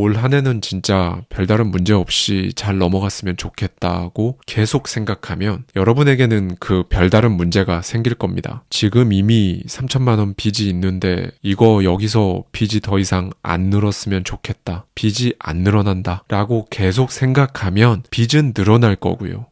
올 한 해는 진짜 별다른 문제 없이 잘 넘어갔으면 좋겠다고 계속 생각하면 여러분에게는 그 별다른 문제가 생길 겁니다. 지금 이미 3천만 원 빚이 있는데 이거 여기서 빚이 더 이상 안 늘었으면 좋겠다. 빚이 안 늘어난다. 라고 계속 생각하면 빚은 늘어날 거고요.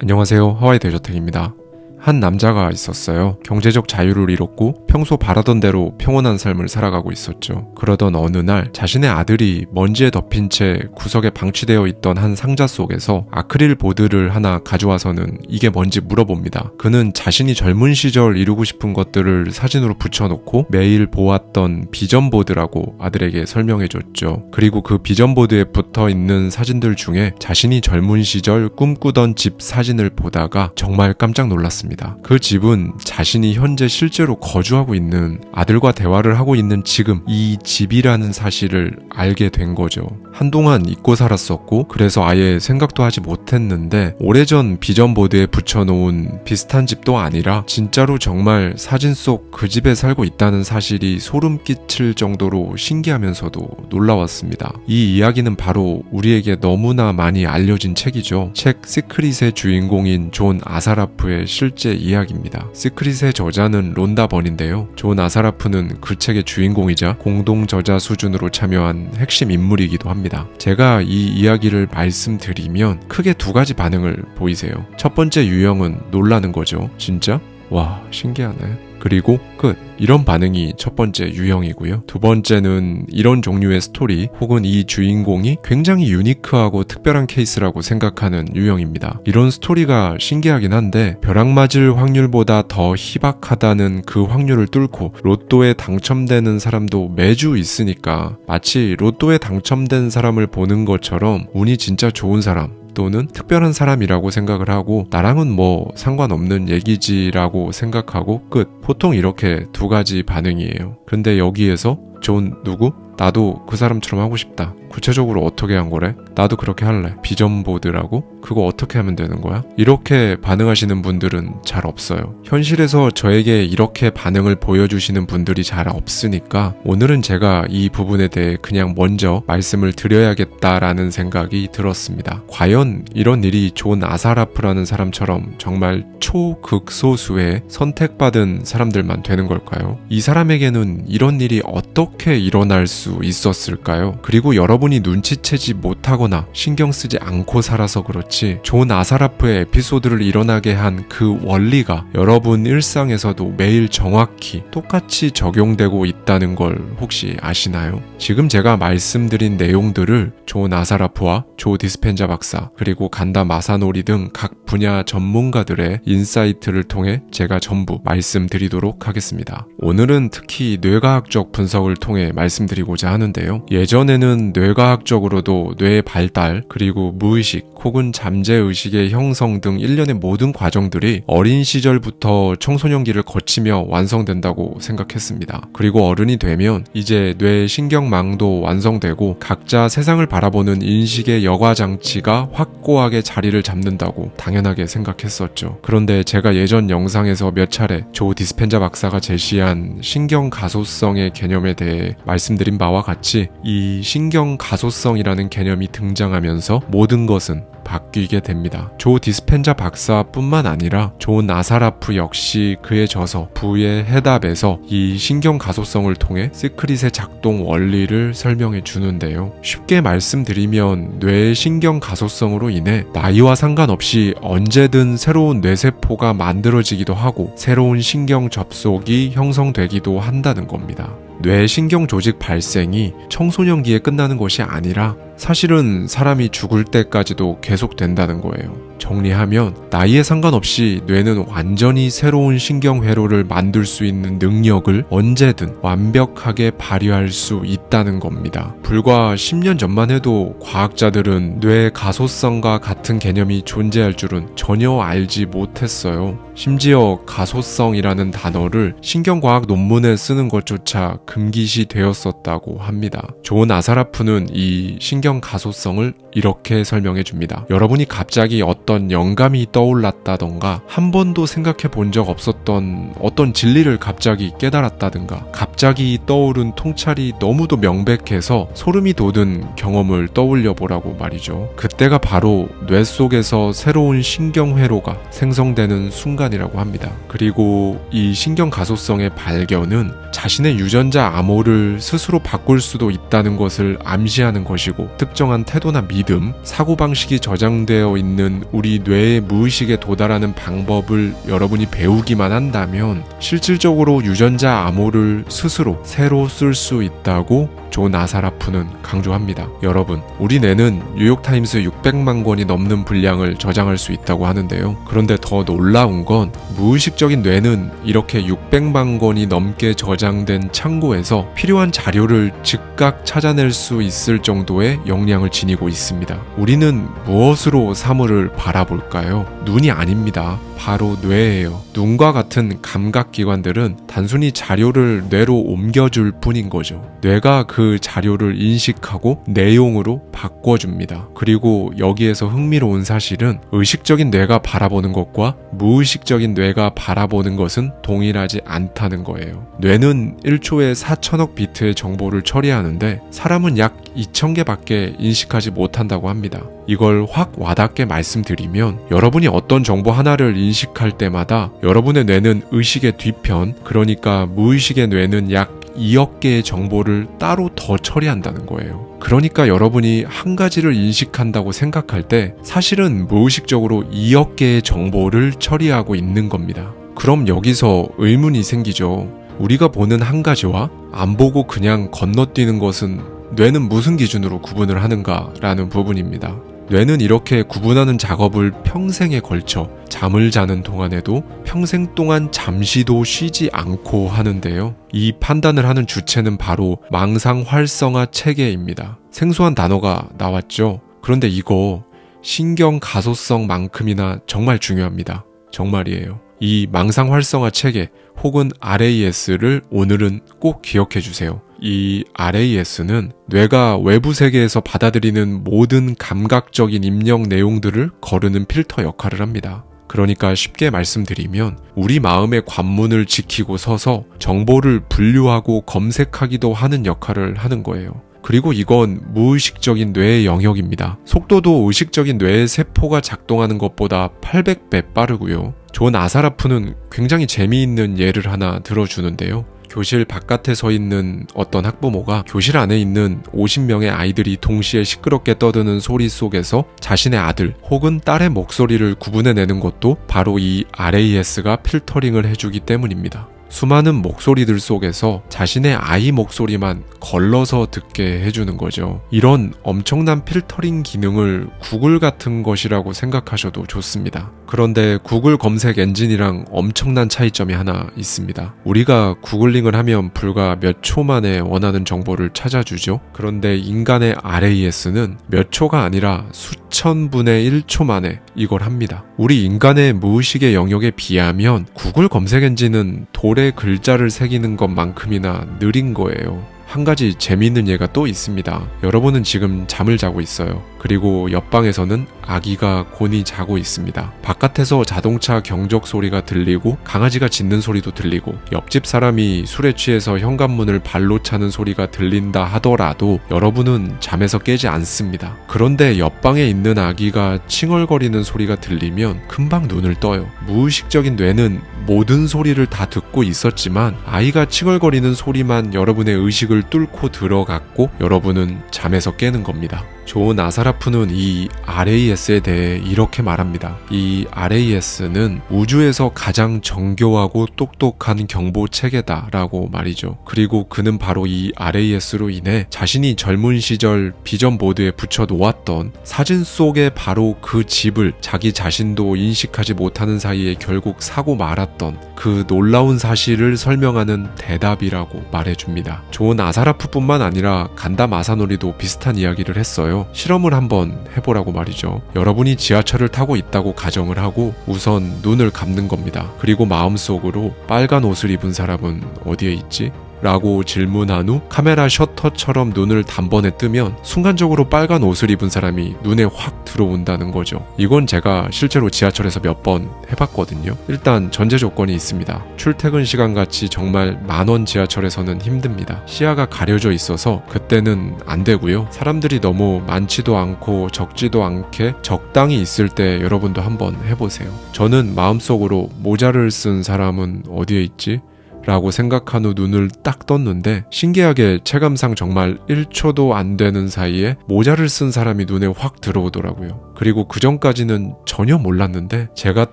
안녕하세요. 하와이 대저택입니다. 한 남자가 있었어요. 경제적 자유를 잃었고 평소 바라던 대로 평온한 삶을 살아가고 있었죠. 그러던 어느 날 자신의 아들이 먼지에 덮인 채 구석에 방치되어 있던 한 상자 속에서 아크릴 보드를 하나 가져와서는 이게 뭔지 물어봅니다. 그는 자신이 젊은 시절 이루고 싶은 것들을 사진으로 붙여놓고 매일 보았던 비전 보드라고 아들에게 설명해줬죠. 그리고 그 비전 보드에 붙어 있는 사진들 중에 자신이 젊은 시절 꿈꾸던 집 사진을 보다가 정말 깜짝 놀랐습니다. 있습니다. 그 집은 자신이 현재 실제로 거주하고 있는 아들과 대화를 하고 있는 지금 이 집이라는 사실을 알게 된 거죠. 한동안 잊고 살았었고 그래서 아예 생각도 하지 못했는데 오래전 비전보드에 붙여놓은 비슷한 집도 아니라 진짜로 정말 사진 속 그 집에 살고 있다는 사실이 소름 끼칠 정도로 신기하면서도 놀라웠습니다. 이 이야기는 바로 우리에게 너무나 많이 알려진 책이죠. 책 시크릿의 주인공인 존 아사라프의 실 실제 이야기입니다. 시크릿의 저자는 론다 번인데요. 존 아사라프는 그 책의 주인공이자 공동 저자 수준으로 참여한 핵심 인물이기도 합니다. 제가 이 이야기를 말씀드리면 크게 두 가지 반응을 보이세요. 첫 번째 유형은 놀라는 거죠. 진짜? 와, 신기하네. 그리고 끝. 이런 반응이 첫 번째 유형이고요. 두 번째는 이런 종류의 스토리 혹은 이 주인공이 굉장히 유니크하고 특별한 케이스라고 생각하는 유형입니다. 이런 스토리가 신기하긴 한데 벼락 맞을 확률보다 더 희박하다는 그 확률을 뚫고 로또에 당첨되는 사람도 매주 있으니까 마치 로또에 당첨된 사람을 보는 것처럼 운이 진짜 좋은 사람 또는 특별한 사람이라고 생각을 하고 나랑은 뭐 상관없는 얘기지라고 생각하고 끝. 보통 이렇게 두 가지 반응이에요. 근데 여기에서 존 누구? 나도 그 사람처럼 하고 싶다. 구체적으로 어떻게 한 거래? 나도 그렇게 할래. 비전 보드라고? 그거 어떻게 하면 되는 거야? 이렇게 반응하시는 분들은 잘 없어요. 현실에서 저에게 이렇게 반응을 보여주시는 분들이 잘 없으니까 오늘은 제가 이 부분에 대해 그냥 먼저 말씀을 드려야겠다라는 생각이 들었습니다. 과연 이런 일이 존 아사라프라는 사람처럼 정말 초극소수의 선택받은 사람들만 되는 걸까요? 이 사람에게는 이런 일이 어떻게 일어날 수 있었을까요? 그리고 여러 여러분이 눈치채지 못하거나 신경 쓰지 않고 살아서 그렇지 존 아사라프의 에피소드를 일어나게 한 그 원리가 여러분 일상에서도 매일 정확히 똑같이 적용되고 있다는 걸 혹시 아시나요? 지금 제가 말씀드린 내용들을 존 아사라프와 조 디스펜자 박사 그리고 간다 마사노리 등 각 분야 전문가들의 인사이트를 통해 제가 전부 말씀드리도록 하겠습니다. 오늘은 특히 뇌과학적 분석을 통해 말씀드리고자 하는데요. 예전에는 뇌 뇌과학적으로도 뇌의 발달, 그리고 무의식 혹은 잠재의식의 형성 등 일련의 모든 과정들이 어린 시절부터 청소년기를 거치며 완성된다고 생각했습니다. 그리고 어른이 되면 이제 뇌 신경망도 완성되고 각자 세상을 바라보는 인식의 여과 장치가 확고하게 자리를 잡는다고 당연하게 생각했었죠. 그런데 제가 예전 영상에서 몇 차례 조 디스펜자 박사가 제시한 신경 가소성의 개념에 대해 말씀드린 바와 같이 이 신경 가소성이라는 개념이 등장하면서 모든 것은 바뀌게 됩니다. 조 디스펜자 박사뿐만 아니라 조 나사라프 역시 그의 저서 부의 해답에서 이 신경 가소성을 통해 시크릿의 작동 원리를 설명해 주는데요. 쉽게 말씀드리면 뇌의 신경 가소성으로 인해 나이와 상관없이 언제든 새로운 뇌세포가 만들어지기도 하고 새로운 신경 접속이 형성되기도 한다는 겁니다. 뇌 신경 조직 발생이 청소년기에 끝나는 것이 아니라 사실은 사람이 죽을 때까지도 계속된다는 거예요. 정리하면 나이에 상관없이 뇌는 완전히 새로운 신경회로를 만들 수 있는 능력을 언제든 완벽하게 발휘할 수 있다는 겁니다. 불과 10년 전만 해도 과학자들은 뇌 가소성과 같은 개념이 존재할 줄은 전혀 알지 못했어요. 심지어 가소성이라는 단어를 신경과학 논문에 쓰는 것조차 금기시 되었었다고 합니다. 좋은 아사라프는 이 신경 가소성을 이렇게 설명해 줍니다. 여러분이 갑자기 어떤 영감이 떠올랐다던가 한 번도 생각해 본 적 없었던 어떤 진리를 갑자기 깨달았다든가 갑자기 떠오른 통찰이 너무도 명백해서 소름이 돋은 경험을 떠올려 보라고 말이죠. 그때가 바로 뇌 속에서 새로운 신경회로가 생성되는 순간이라고 합니다. 그리고 이 신경 가소성의 발견은 자신의 유전자 암호를 스스로 바꿀 수도 있다는 것을 암시하는 것이고 특정한 태도나 믿음, 사고방식이 저장되어 있는 우리 뇌의 무의식에 도달하는 방법을 여러분이 배우기만 한다면 실질적으로 유전자 암호를 스스로 새로 쓸 수 있다고 존 아사라프는 강조합니다. 여러분, 우리 뇌는 뉴욕타임스 600만 권이 넘는 분량을 저장할 수 있다고 하는데요. 그런데 더 놀라운 건 무의식적인 뇌는 이렇게 600만 권이 넘게 저장된 창고에서 필요한 자료를 즉각 찾아낼 수 있을 정도의 역량을 지니고 있습니다. 우리는 무엇으로 사물을 바라볼까요? 눈이 아닙니다. 바로 뇌예요. 눈과 같은 감각 기관들은 단순히 자료를 뇌로 옮겨줄 뿐인 거죠. 뇌가 그 자료를 인식하고 내용으로 바꿔줍니다. 그리고 여기에서 흥미로운 사실은 의식적인 뇌가 바라보는 것과 무의식적인 뇌가 바라보는 것은 동일하지 않다는 거예요. 뇌는 1초에 4천억 비트의 정보를 처리하는데 사람은 약 2,000개밖에 인식하지 못한다고 합니다. 이걸 확 와닿게 말씀드리면 여러분이 어떤 정보 하나를 인식할 때마다 여러분의 뇌는 의식의 뒤편, 그러니까 무의식의 뇌는 약 2억 개의 정보를 따로 더 처리한다는 거예요. 그러니까 여러분이 한 가지를 인식한다고 생각할 때 사실은 무의식적으로 2억 개의 정보를 처리하고 있는 겁니다. 그럼 여기서 의문이 생기죠. 우리가 보는 한 가지와 안 보고 그냥 건너뛰는 것은 뇌는 무슨 기준으로 구분을 하는가라는 부분입니다. 뇌는 이렇게 구분하는 작업을 평생에 걸쳐 잠을 자는 동안에도 평생 동안 잠시도 쉬지 않고 하는데요. 이 판단을 하는 주체는 바로 망상 활성화 체계입니다. 생소한 단어가 나왔죠. 그런데 이거 신경 가소성만큼이나 정말 중요합니다. 정말이에요. 이 망상 활성화 체계 혹은 RAS를 오늘은 꼭 기억해 주세요. 이 RAS는 뇌가 외부 세계에서 받아들이는 모든 감각적인 입력 내용들을 거르는 필터 역할을 합니다. 그러니까 쉽게 말씀드리면 우리 마음의 관문을 지키고 서서 정보를 분류하고 검색하기도 하는 역할을 하는 거예요. 그리고 이건 무의식적인 뇌의 영역입니다. 속도도 의식적인 뇌의 세포가 작동하는 것보다 800배 빠르고요. 존 아사라프는 굉장히 재미있는 예를 하나 들어주는데요. 교실 바깥에 서 있는 어떤 학부모가 교실 안에 있는 50명의 아이들이 동시에 시끄럽게 떠드는 소리 속에서 자신의 아들 혹은 딸의 목소리를 구분해내는 것도 바로 이 RAS가 필터링을 해주기 때문입니다. 수많은 목소리들 속에서 자신의 아이 목소리만 걸러서 듣게 해주는 거죠. 이런 엄청난 필터링 기능을 구글 같은 것이라고 생각하셔도 좋습니다. 그런데 구글 검색 엔진이랑 엄청난 차이점이 하나 있습니다. 우리가 구글링을 하면 불과 몇 초 만에 원하는 정보를 찾아주죠. 그런데 인간의 RAS는 몇 초가 아니라 수천 분의 1초 만에 이걸 합니다. 우리 인간의 무의식의 영역에 비하면 구글 검색 엔진은 돌에 글자를 새기는 것만큼이나 느린 거예요. 한 가지 재미있는 예가 또 있습니다. 여러분은 지금 잠을 자고 있어요. 그리고 옆방에서는 아기가 곤히 자고 있습니다. 바깥에서 자동차 경적 소리가 들리고 강아지가 짖는 소리도 들리고 옆집 사람이 술에 취해서 현관문을 발로 차는 소리가 들린다 하더라도 여러분은 잠에서 깨지 않습니다. 그런데 옆방에 있는 아기가 칭얼거리는 소리가 들리면 금방 눈을 떠요. 무의식적인 뇌는 모든 소리를 다 듣고 있었지만 아이가 칭얼거리는 소리만 여러분의 의식을 뚫고 들어갔고 여러분은 잠에서 깨는 겁니다. 좋은 아사라프는 이 RAS에 대해 이렇게 말합니다. 이 RAS는 우주에서 가장 정교하고 똑똑한 경보 체계다라고 말이죠. 그리고 그는 바로 이 RAS로 인해 자신이 젊은 시절 비전 보드에 붙여 놓았던 사진 속에 바로 그 집을 자기 자신도 인식하지 못하는 사이에 결국 사고 말았던 그 놀라운 사실을 설명하는 대답이라고 말해줍니다. 좋은 아사라프뿐만 아니라 간담 아사노리도 비슷한 이야기를 했어요. 실험을 한번 해보라고 말이죠. 여러분이 지하철을 타고 있다고 가정을 하고 우선 눈을 감는 겁니다. 그리고 마음속으로 빨간 옷을 입은 사람은 어디에 있지? 라고 질문한 후 카메라 셔터처럼 눈을 단번에 뜨면 순간적으로 빨간 옷을 입은 사람이 눈에 확 들어온다는 거죠. 이건 제가 실제로 지하철에서 몇 번 해봤거든요. 일단 전제 조건이 있습니다. 출퇴근 시간 같이 정말 만원 지하철에서는 힘듭니다. 시야가 가려져 있어서 그때는 안 되고요. 사람들이 너무 많지도 않고 적지도 않게 적당히 있을 때 여러분도 한번 해보세요. 저는 마음속으로 모자를 쓴 사람은 어디에 있지? 라고 생각한 후 눈을 딱 떴는데 신기하게 체감상 정말 1초도 안 되는 사이에 모자를 쓴 사람이 눈에 확 들어오더라고요. 그리고 그 전까지는 전혀 몰랐는데 제가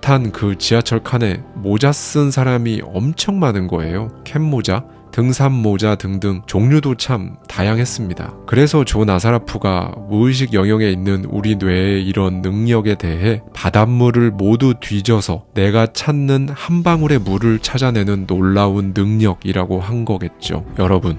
탄 그 지하철 칸에 모자 쓴 사람이 엄청 많은 거예요. 캡 모자, 등산 모자 등등 종류도 참 다양했습니다. 그래서 존 아사라프가 무의식 영역에 있는 우리 뇌의 이런 능력에 대해 바닷물을 모두 뒤져서 내가 찾는 한 방울의 물을 찾아내는 놀라운 능력이라고 한 거겠죠. 여러분,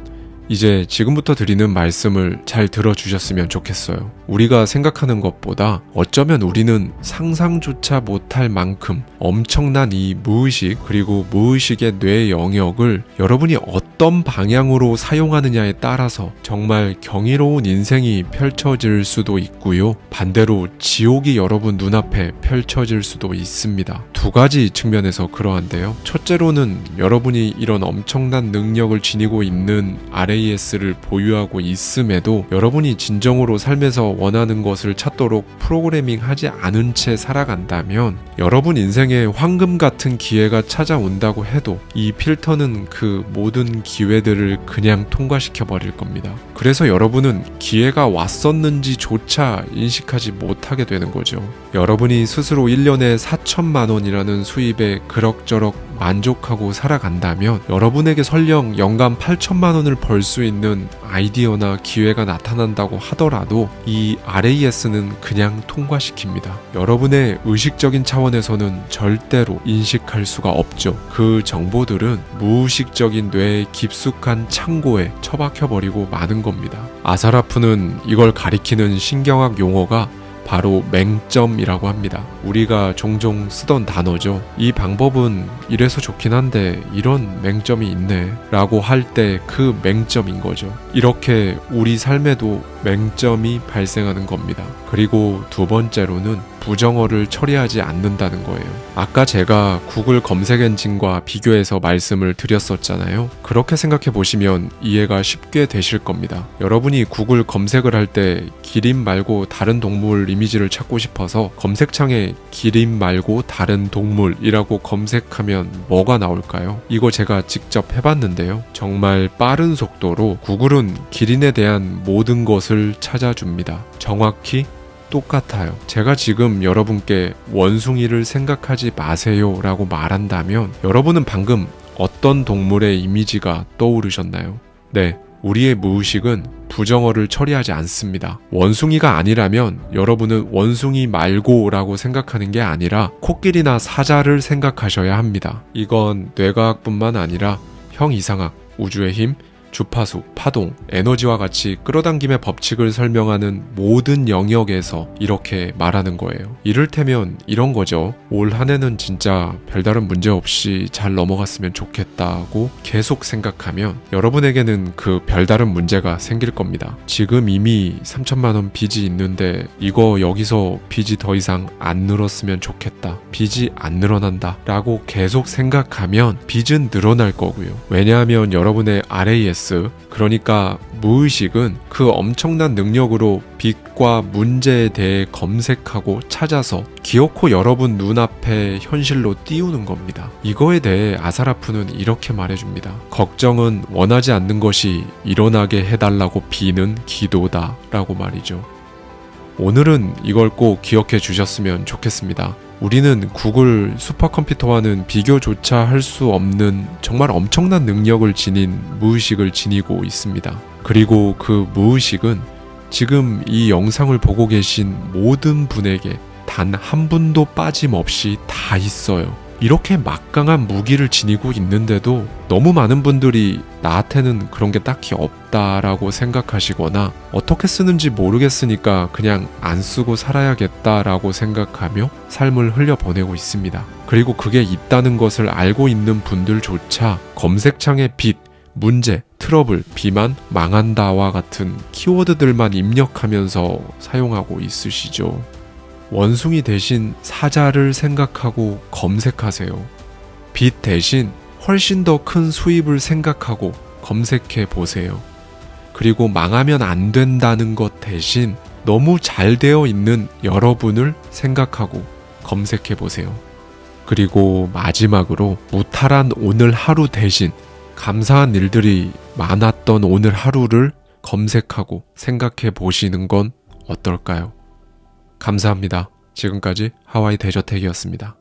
이제 지금부터 드리는 말씀을 잘 들어주셨으면 좋겠어요. 우리가 생각하는 것보다 어쩌면 우리는 상상조차 못할 만큼 엄청난 이 무의식 그리고 무의식의 뇌 영역을 여러분이 어떤 방향으로 사용하느냐에 따라서 정말 경이로운 인생이 펼쳐질 수도 있고요. 반대로 지옥이 여러분 눈앞에 펼쳐질 수도 있습니다. 두 가지 측면에서 그러한데요. 첫째로는 여러분이 이런 엄청난 능력을 지니고 있는 RAS를 보유하고 있음에도 여러분이 진정으로 삶에서 원하는 것을 찾도록 프로그래밍 하지 않은 채 살아간다면 여러분 인생에 황금 같은 기회가 찾아온다고 해도 이 필터는 그 모든 기회들을 그냥 통과시켜 버릴 겁니다. 그래서 여러분은 기회가 왔었는지조차 인식하지 못하게 되는 거죠. 여러분이 스스로 1년에 4천만 원이라는 수입에 그럭저럭 만족하고 살아간다면 여러분에게 설령 연간 8천만 원을 벌 수 있는 아이디어나 기회가 나타난다고 하더라도 이 RAS는 그냥 통과시킵니다. 여러분의 의식적인 차원에서는 절대로 인식할 수가 없죠. 그 정보들은 무의식적인 뇌의 깊숙한 창고에 처박혀버리고 마는 겁니다. 아사라프는 이걸 가리키는 신경학 용어가 바로 맹점이라고 합니다. 우리가 종종 쓰던 단어죠. 이 방법은 이래서 좋긴 한데 이런 맹점이 있네 라고 할 때 그 맹점인 거죠. 이렇게 우리 삶에도 맹점이 발생하는 겁니다. 그리고 두 번째로는 부정어를 처리하지 않는다는 거예요. 아까 제가 구글 검색 엔진과 비교해서 말씀을 드렸었잖아요. 그렇게 생각해 보시면 이해가 쉽게 되실 겁니다. 여러분이 구글 검색을 할 때 기린 말고 다른 동물 이미지를 찾고 싶어서 검색창에 기린 말고 다른 동물이라고 검색하면 뭐가 나올까요? 이거 제가 직접 해봤는데요. 정말 빠른 속도로 구글은 기린에 대한 모든 것을 찾아줍니다. 정확히 똑같아요. 제가 지금 여러분께 원숭이를 생각하지 마세요 라고 말한다면 여러분은 방금 어떤 동물의 이미지가 떠오르셨나요? 네. 우리의 무의식은 부정어를 처리하지 않습니다. 원숭이가 아니라면 여러분은 원숭이 말고라고 생각하는 게 아니라 코끼리나 사자를 생각하셔야 합니다. 이건 뇌과학뿐만 아니라 형이상학, 우주의 힘, 주파수, 파동, 에너지와 같이 끌어당김의 법칙을 설명하는 모든 영역에서 이렇게 말하는 거예요. 이를테면 이런 거죠. 올 한 해는 진짜 별다른 문제 없이 잘 넘어갔으면 좋겠다고 계속 생각하면 여러분에게는 그 별다른 문제가 생길 겁니다. 지금 이미 3천만 원 빚이 있는데 이거 여기서 빚이 더 이상 안 늘었으면 좋겠다. 빚이 안 늘어난다. 라고 계속 생각하면 빚은 늘어날 거고요. 왜냐하면 여러분의 RAS, 그러니까 무의식은 그 엄청난 능력으로 빚과 문제에 대해 검색하고 찾아서 기어코 여러분 눈앞에 현실로 띄우는 겁니다. 이거에 대해 아사라프는 이렇게 말해줍니다. 걱정은 원하지 않는 것이 일어나게 해달라고 비는 기도다 라고 말이죠. 오늘은 이걸 꼭 기억해 주셨으면 좋겠습니다. 우리는 구글 슈퍼컴퓨터와는 비교조차 할 수 없는 정말 엄청난 능력을 지닌 무의식을 지니고 있습니다. 그리고 그 무의식은 지금 이 영상을 보고 계신 모든 분에게 단 한 분도 빠짐없이 다 있어요. 이렇게 막강한 무기를 지니고 있는데도 너무 많은 분들이 나한테는 그런 게 딱히 없다라고 생각하시거나 어떻게 쓰는지 모르겠으니까 그냥 안 쓰고 살아야겠다라고 생각하며 삶을 흘려보내고 있습니다. 그리고 그게 있다는 것을 알고 있는 분들조차 검색창에 빛, 문제, 트러블, 비만, 망한다와 같은 키워드들만 입력하면서 사용하고 있으시죠. 원숭이 대신 사자를 생각하고 검색하세요. 빚 대신 훨씬 더 큰 수입을 생각하고 검색해 보세요. 그리고 망하면 안 된다는 것 대신 너무 잘 되어 있는 여러분을 생각하고 검색해 보세요. 그리고 마지막으로 무탈한 오늘 하루 대신 감사한 일들이 많았던 오늘 하루를 검색하고 생각해 보시는 건 어떨까요? 감사합니다. 지금까지 하와이 대저택이었습니다.